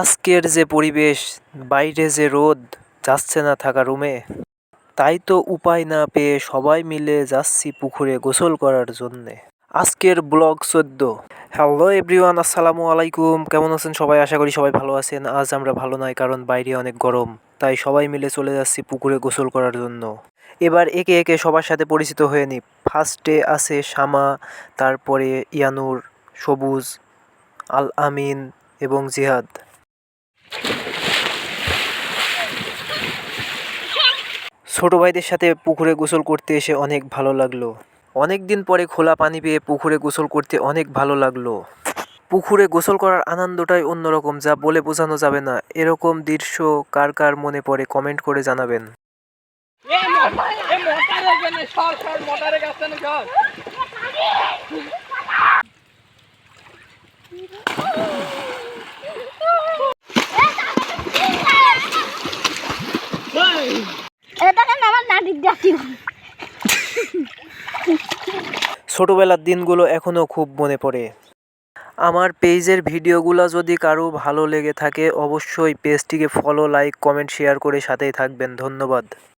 আজকের যে পরিবেশ, বাইরে যে রোদ, যাচ্ছে না থাকা রুমে, তাই তো উপায় না পেয়ে সবাই মিলে যাচ্ছি পুকুরে গোসল করার জন্যে। আজকের ব্লগ চোদ্দ। হ্যালো এভরিওয়ান, আসসালামু আলাইকুম। কেমন আছেন সবাই? আশা করি সবাই ভালো আছেন। আজ আমরা ভালো নয় কারণ বাইরে অনেক গরম, তাই সবাই মিলে চলে যাচ্ছি পুকুরে গোসল করার জন্য। এবার একে একে সবার সাথে পরিচিত হয়ে নি ফার্স্টে আছে শামা, তারপরে ইয়ানুর, সবুজ আল আমিন এবং জিহাদ। ছোট ভাইদের সাথে পুকুরে গোসল করতে এসে অনেক ভালো লাগল অনেক দিন পরে খোলা পানি পেয়ে পুকুরে গোসল করতে অনেক ভালো লাগল পুকুরে গোসল করার আনন্দটাই অন্যরকম যা বলে বোঝানো যাবে না এরকম দৃশ্য কার কার মনে পড়ে কমেন্ট করে জানাবেন এ ছোটবেলার দিনগুলো এখনও খুব মনে পড়ে। আমার পেজের ভিডিওগুলো যদি কারও ভালো লেগে থাকে, অবশ্যই পেজটিকে ফলো লাইক কমেন্ট শেয়ার করে সাথেই থাকবেন। ধন্যবাদ।